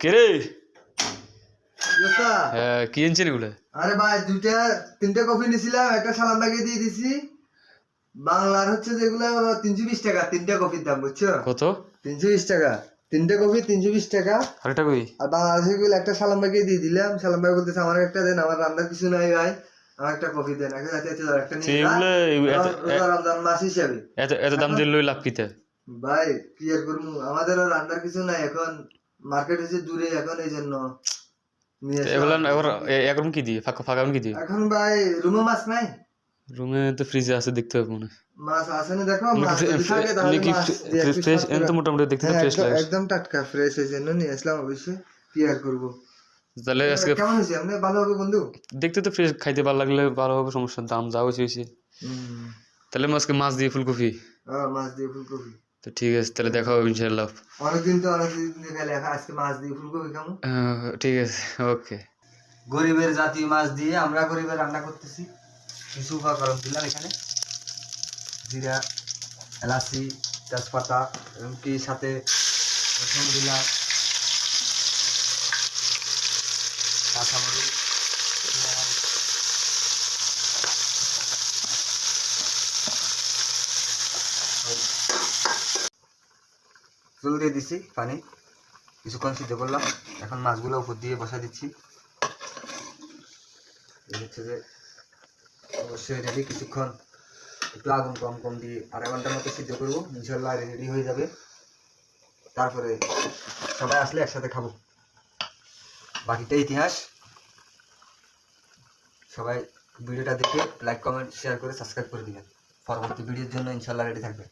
কে রে? দোস্তা, হ্যাঁ কি আনছেন এগুলো? আরে ভাই দুইটা তিনটা কফি নিছিলাম একটা সালাম বাগিয়ে দিয়ে দিছি। বাংলার হচ্ছে যেগুলো তিনশো বিশ টাকা তিনটা কফির দাম বুঝছ? কত? তিনশো বিশ টাকা। তিনটা কফি তিনশো বিশ টাকা। আরেকটা কই? আর বাংলাদেশে গুলো একটা সালাম বাগিয়ে দিয়ে দিলাম। সালাম বাগিয়ে বলতেছে আমার একটা দেন আমার রান্নার কিছু নাই ভাই। আমার একটা কফি দেন একটা একটা নিয়ে এত- রমজান মাস হিসাবে। এত এত দাম দিয়ে লই লাভ কিতে? ভাই কি আর করব? আমাদেরও রান্নার কিছু নাই এখন। মার্কেট হচ্ছে দূরে এখন এই জন্য নিয়ে আসলাম। এগুলো এবার এখন কি দিয়ে? ফাঁকা ফাঁকা কি দিয়ে? এখন ভাই রুমে মাছ নাই? রুমে তো ফ্রিজে আছে দেখতে হবে মনে মাছ আছে না দেখো মাছ থাকে তাহলে মাছ ফ্রে- দিয়ে একটু ফ্রেশ সাত তো মোটামুটি দেখতে ফ্রেশ একদম- লাগে একদম টাটকা ফ্রেশ এই জন্য নিয়ে আসলাম অবশ্যই করব। তাহলে আজকে কেমন হয়েছে? আপনি ভালো হবে বন্ধু? দেখতে তো ফ্রেশ খাইতে ভালো লাগলে ভালো হবে সমস্যা দাম যা হয়েছে তাহলে আজকে মাছ দিয়ে ফুলকপি। হ্যাঁ, মাছ দিয়ে ফুলকপি। তো ঠিক আছে তাহলে দেখা হবে ইনশাল্লাহ অনেকদিন তো অনেকদিন গেলে আজকে মাছ দিয়ে ফুলকপি আহ, ঠিক আছে ওকে। গরিবের জাতীয় মাছ দিয়ে আমরা গরিবের রান্না করতেছি। কিছু উপকরণ দিলাম এখানে। জিরা এলাচি তেজপাতা এমনকি সাথে রসুন দিলাম। কাঁচামরিচ চুল দিয়ে দিছি, পানি। কিছুক্ষণ সিদ্ধ করলাম। এখন মাছগুলো উপর দিয়ে বসা দিচ্ছি। হচ্ছে যে অবশ্যই রেডি কিছুক্ষণ একটু আগুন কম কম দিয়ে আড়াই ঘণ্টার মতো সিদ্ধ করব। ইনশাল্লাহ রেডি হয়ে যাবে। তারপরে সবাই আসলে একসাথে খাব। বাকিটা ইতিহাস। সবাই ভিডিওটা দেখে লাইক কমেন্ট শেয়ার করে সাবস্ক্রাইব করে দিবেন। পরবর্তী ভিডিওর জন্য ইনশাল্লাহ রেডি থাকবে